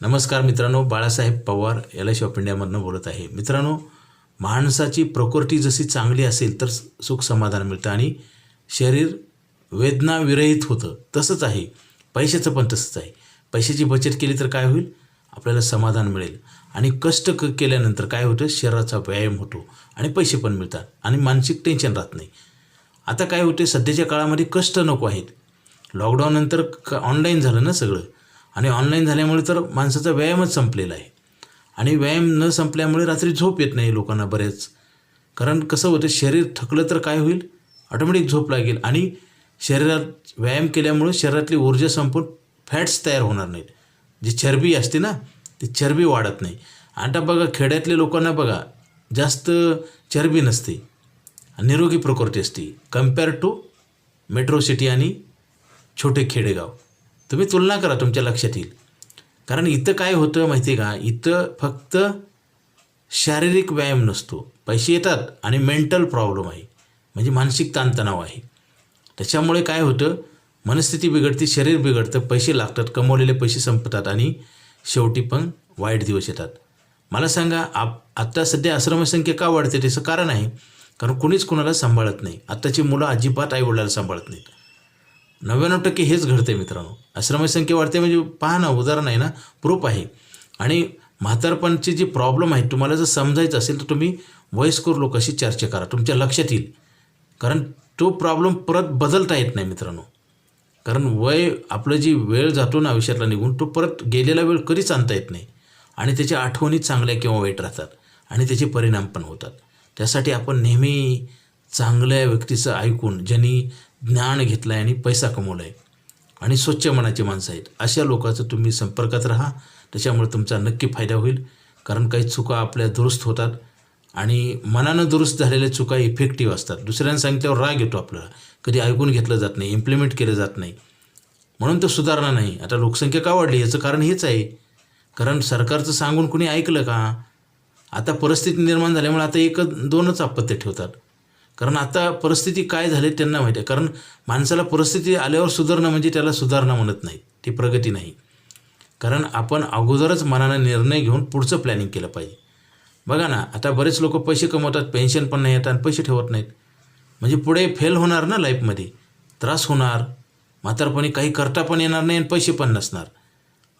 नमस्कार मित्रांनो Balasaheb Pawar L I C of इंडियामधनं बोलत आहे. मित्रांनो माणसाची प्रकृती जशी चांगली असेल तर सुख समाधान मिळतं आणि शरीर वेदनाविरहित होतं. तसंच आहे. पैशाचं पण तसंच आहे. पैशाची बचत केली तर काय होईल? आपल्याला समाधान मिळेल. आणि कष्ट क केल्यानंतर काय होतं? शरीराचा व्यायाम होतो आणि पैसे पण मिळतात आणि मानसिक टेन्शन राहत नाही. आता काय होते सध्याच्या काळामध्ये कष्ट नको आहेत. लॉकडाऊननंतर क ऑनलाईन झालं ना सगळं. आणि ऑनलाईन झाल्यामुळे तर माणसाचा व्यायामच संपलेला आहे. आणि व्यायाम न संपल्यामुळे रात्री झोप येत नाही लोकांना बरेच कारण कसं होतं शरीर थकलं तर काय होईल? ऑटोमॅटिक झोप लागेल आणि शरीरात व्यायाम केल्यामुळे शरीरातली ऊर्जा संपून फॅट्स तयार होणार नाहीत. जी चरबी असते ना ती चरबी वाढत नाही. आता बघा खेड्यातल्या लोकांना बघा जास्त चरबी नसते. निरोगी प्रकृती असते. कंपेअर टू मेट्रो सिटी आणि छोटे खेडेगाव. तुम्ही तुलना करा तुमच्या लक्षात येईल. कारण इथं काय होतं माहिती आहे का? इथं फक्त शारीरिक व्यायाम नसतो. पैसे येतात आणि मेंटल प्रॉब्लेम आहे. म्हणजे मानसिक ताणतणाव आहे. त्याच्यामुळे काय होतं? मनस्थिती बिघडते शरीर बिघडतं पैसे लागतात कमवलेले पैसे संपतात आणि शेवटी पण वाईट दिवस येतात. मला सांगा आप आत्ता सध्या आश्रमसंख्या का वाढते? त्याचं कारण आहे. कारण कुणीच कुणाला सांभाळत नाही. आत्ताची मुलं अजिबात आईवडिलाला सांभाळत नाहीत. नव्याण्णव टक्के हेच घडते मित्रांनो. आश्रमाची संख्या वाढते म्हणजे पहा ना उदाहरण आहे ना प्रूफ आहे. आणि म्हातारपणची जी प्रॉब्लेम आहे तुम्हाला जर समजायचं असेल तर तुम्ही वयस्कर लोकांशी चर्चा करा. तुमच्या लक्षात येईल. कारण तो प्रॉब्लेम परत बदलता येत नाही मित्रांनो. कारण वय आपलं जी वेळ जातो ना आयुष्यातला निघून तो परत गेलेला वेळ कधीच आणता येत नाही. आणि त्याच्या आठवणी चांगल्या किंवा वाईट राहतात. आणि त्याचे परिणाम पण होतात. त्यासाठी आपण नेहमी चांगल्या व्यक्तीचं ऐकून ज्यांनी ज्ञान घेतलं आहे आणि पैसा कमवला आहे आणि स्वच्छ मनाची माणसं आहेत. अशा लोकांचं तुम्ही संपर्कात राहा. त्याच्यामुळे तुमचा नक्की फायदा होईल. कारण काही चुका आपल्या दुरुस्त होतात. आणि मनानं दुरुस्त झालेल्या चुका इफेक्टिव्ह असतात. दुसऱ्यांना सांगितल्यावर राग येतो आपल्याला. कधी ऐकून घेतलं जात नाही इम्प्लिमेंट केलं जात नाही. म्हणून तर सुधारणा नाही. आता लोकसंख्या का वाढली? याचं कारण हेच आहे. कारण सरकारचं सांगून कुणी ऐकलं का? आता परिस्थिती निर्माण झाल्यामुळे आता एक दोनच आपत्ती ठेवतात. कारण आता परिस्थिती काय झाली त्यांना माहिती आहे. कारण माणसाला परिस्थिती आल्यावर सुधारणं म्हणजे त्याला सुधारणा म्हणत नाही ती प्रगती नाही. कारण आपण अगोदरच मनानं निर्णय घेऊन पुढचं प्लॅनिंग केलं पाहिजे. बघा ना आता बरेच लोक पैसे कमवतात पेन्शन पण नाही येतात आणि पैसे ठेवत नाहीत. म्हणजे पुढे फेल होणार ना लाईफमध्ये त्रास होणार. म्हातारपणी काही करता पण येणार नाही आणि पैसे पण नसणार.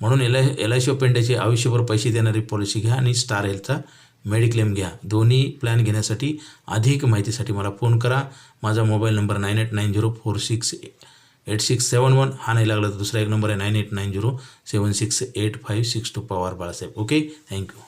म्हणून L I L I C पेंड्याचे आयुष्यभर पैसे देणारी पॉलिसी घ्या आणि स्टार हेल्थचा मेडिक्लेम घ्या. दोन्ही प्लॅन घेण्यासाठी अधिक माहितीसाठी मला फोन करा. माझा mobile number nine eight nine zero four six eight six seven one हा नाही लागला तर दुसरा एक नंबर आहे nine eight nine zero seven six eight five six two Pawar Balasaheb. Okay thank you